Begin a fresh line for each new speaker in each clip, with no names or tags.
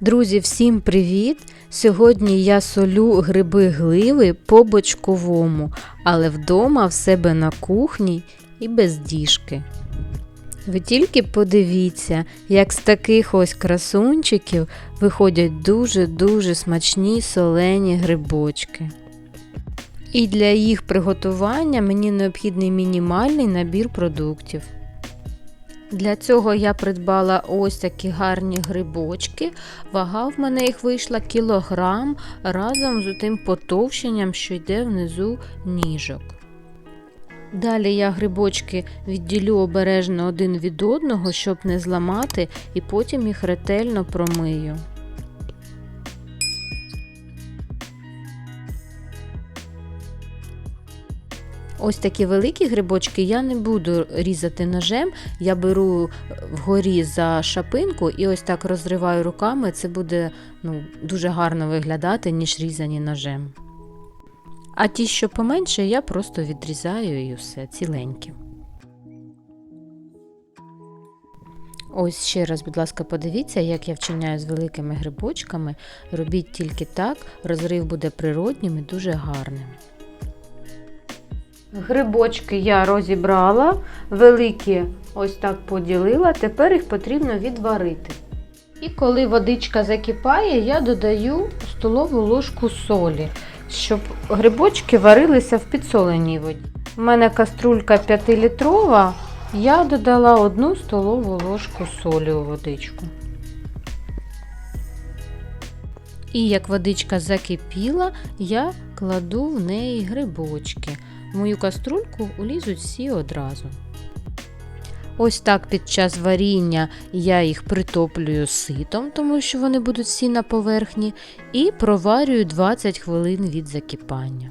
Друзі, всім привіт! Сьогодні я солю гриби гливи по бочковому, але вдома в себе на кухні і без діжки. Ви тільки подивіться, як з таких ось красунчиків виходять дуже-дуже смачні солені грибочки. І для їх приготування мені необхідний мінімальний набір продуктів. Для цього я придбала ось такі гарні грибочки. Вага в мене їх вийшла кілограм разом з тим потовщенням, що йде внизу ніжок. Далі я грибочки відділю обережно один від одного, щоб не зламати, і потім їх ретельно промию. Ось такі великі грибочки я не буду різати ножем, я беру вгорі за шапинку і ось так розриваю руками. Це буде ну, дуже гарно виглядати, ніж різані ножем. А ті, що поменше, я просто відрізаю і все ціленькі. Ось ще раз, будь ласка, подивіться, як я вчиняю з великими грибочками. Робіть тільки так, розрив буде природнім і дуже гарним. Грибочки я розібрала, великі ось так поділила, тепер їх потрібно відварити. І коли водичка закипає, я додаю столову ложку солі, щоб грибочки варилися в підсоленій воді. У мене каструлька 5-літрова, я додала 1 столову ложку солі у водичку. І як водичка закипіла, я кладу в неї грибочки. В мою каструльку улізуть всі одразу. Ось так під час варіння я їх притоплюю ситом, тому що вони будуть всі на поверхні, і проварюю 20 хвилин від закипання.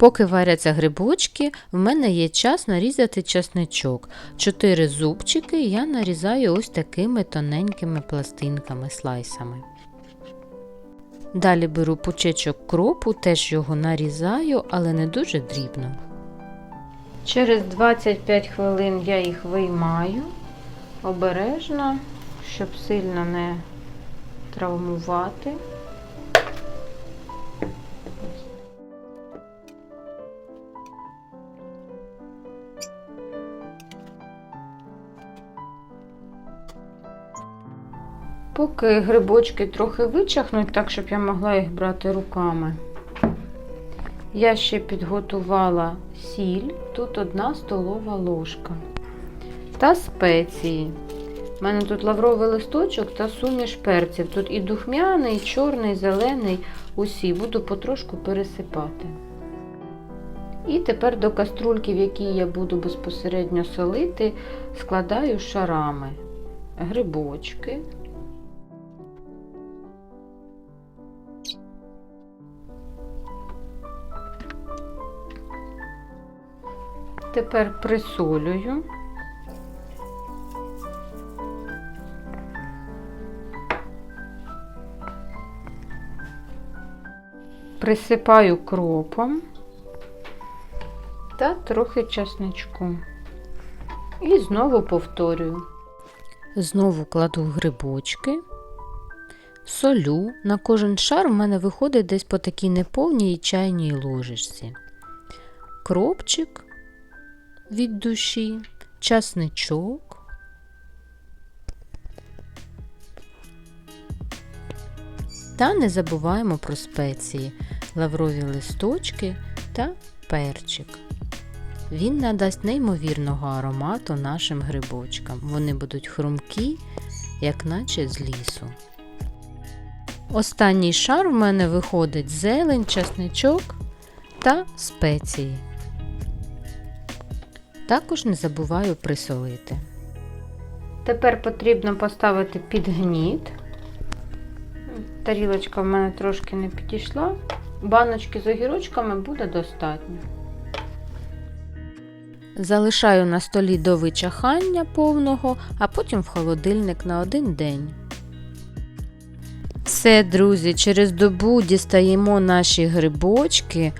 Поки варяться грибочки, в мене є час нарізати часничок. Чотири зубчики я нарізаю ось такими тоненькими пластинками, слайсами. Далі беру пучечок кропу, теж його нарізаю, але не дуже дрібно. Через 25 хвилин я їх виймаю обережно, щоб сильно не травмувати. Поки грибочки трохи вичахнуть, так щоб я могла їх брати руками. Я ще підготувала сіль, тут одна столова ложка та спеції. У мене тут лавровий листочок та суміш перців. Тут і духмяний, і чорний, і зелений, усі буду потрошку пересипати. І тепер до каструльки, в якій я буду безпосередньо солити, складаю шарами грибочки. Тепер присолюю. Присипаю кропом та трохи часничку. І знову повторюю. Знову кладу грибочки, солю. На кожен шар у мене виходить десь по такій неповній чайній ложечці. Кропчик від душі, часничок. Та не забуваємо про спеції, лаврові листочки та перчик. Він надасть неймовірного аромату нашим грибочкам. Вони будуть хрумкі, як наче з лісу. Останній шар в мене виходить зелень, часничок та спеції. Також не забуваю присолити. Тепер потрібно поставити під гніт. Тарілочка в мене трошки не підійшла. Баночки з огірочками буде достатньо. Залишаю на столі до вичахання повного, а потім в холодильник на один день. Все, друзі, через добу дістаємо наші грибочки.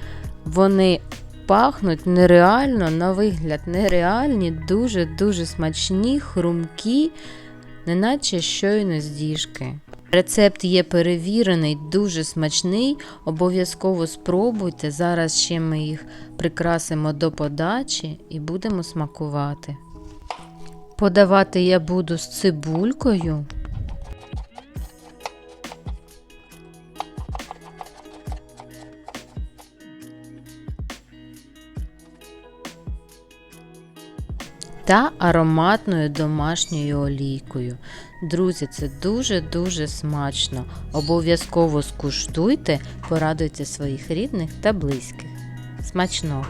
Вони пахнуть нереально, на вигляд нереальні, дуже-дуже смачні, хрумкі, неначе щойно з діжки. Рецепт є перевірений, дуже смачний. Обов'язково спробуйте. Зараз ще ми їх прикрасимо до подачі і будемо смакувати. Подавати я буду з цибулькою. Та ароматною домашньою олійкою. Друзі, це дуже-дуже смачно. Обов'язково скуштуйте, порадуйте своїх рідних та близьких. Смачного!